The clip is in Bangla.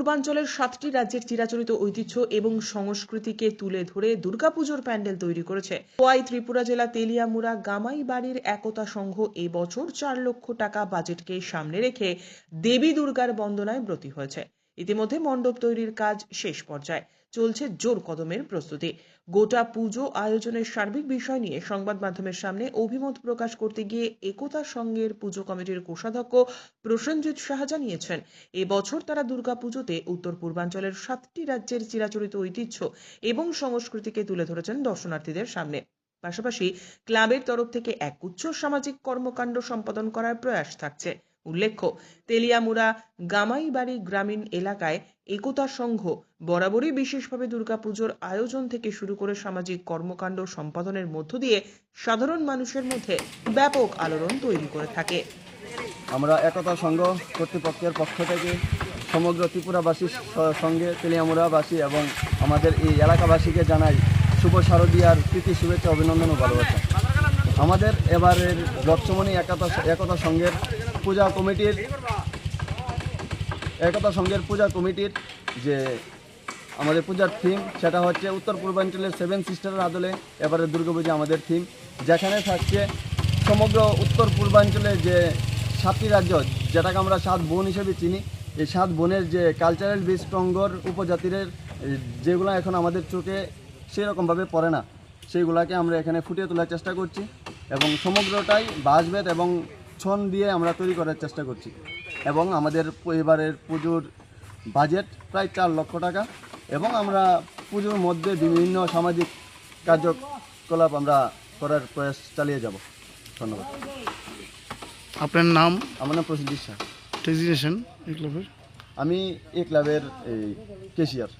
পূর্বাঞ্চলের সাতটি রাজ্যের চিরাচরিত ঐতিহ্য এবং সংস্কৃতিকে তুলে ধরে দুর্গাপুজোর প্যান্ডেল তৈরি করেছে। ওয়াই ত্রিপুরা জেলা, তেলিয়ামুড়া গামাই বাড়ির একতা সংঘ এবছর চার লক্ষ টাকা বাজেটকে সামনে রেখে দেবী দুর্গার বন্দনায় ব্রতী হয়েছে। ইতিমধ্যে মণ্ডপ তৈরির কাজ শেষ পর্যায়ে। চলছে জোর কদমের প্রস্তুতি। গোটা পুজো আয়োজনের সার্বিক বিষয় নিয়ে সংবাদ মাধ্যমের সামনে অভিমত প্রকাশ করতে গিয়ে একতা সংঘের পুজো কমিটির কোষাধ্যক্ষ প্রসেনজিৎ সাহা জানিয়েছেন এবছর তারা দুর্গাপুজোতে উত্তর পূর্বাঞ্চলের সাতটি রাজ্যের চিরাচরিত ঐতিহ্য এবং সংস্কৃতিকে তুলে ধরেছেন দর্শনার্থীদের সামনে। পাশাপাশি ক্লাবের তরফ থেকে এক উচ্চ সামাজিক কর্মকাণ্ড সম্পাদন করার প্রয়াস থাকছে। উল্লেখ্য, তেলিয়ামুড়া গামাইবাড়ি গ্রামীণ এলাকায় একতা সংঘ বরাবরই বিশেষভাবে দুর্গাপুজোর আয়োজন থেকে শুরু করে সামাজিক কর্মকাণ্ড সম্পাদনের মধ্য দিয়ে সাধারণ মানুষের মধ্যে ব্যাপক আলোড়ন তৈরি করে থাকে। আমরা একতা সংঘ কর্তৃপক্ষের পক্ষ থেকে সমগ্র ত্রিপুরাবাসীর সঙ্গে তেলিয়ামুড়াবাসী এবং আমাদের এই এলাকাবাসীকে জানাই শুভ শারদীয়ার প্রীতি, শুভেচ্ছা, অভিনন্দন ও ভালোবাসা। আমাদের এবারের ব্লকচমনি একতা একতা সংঘের পূজা কমিটির একতা সংঘের পূজা কমিটির যে আমাদের পূজার থিম সেটা হচ্ছে উত্তর পূর্বাঞ্চলের সেভেন সিস্টারের আদলে এবারে দুর্গাপূজা আমাদের থিম যেখানে থাকছে সমগ্র উত্তর পূর্বাঞ্চলের যে সাতটি রাজ্য, যেটাকে আমরা সাত বোন হিসেবে চিনি, এই সাত বোনের যে কালচারাল বিষ্টঙ্গর উপজাতির যেগুলো এখন আমাদের চোখে সেরকমভাবে পড়ে না, সেইগুলোকে আমরা এখানে ফুটিয়ে তোলার চেষ্টা করছি। এবং সমগ্রটাই বাঁশবেত এবং ছন দিয়ে আমরা তৈরি করার চেষ্টা করছি। এবং আমাদের এবারের পুজোর বাজেট প্রায় চার লক্ষ টাকা এবং আমরা পুজোর মধ্যে বিভিন্ন সামাজিক কার্যকলাপ আমরা করার প্রয়াস চালিয়ে যাব। ধন্যবাদ। আপনার নাম? আমার নাম প্রসিদ্ধির শাহ এই ক্লাবের? আমি এই ক্লাবের এই কেশিয়ার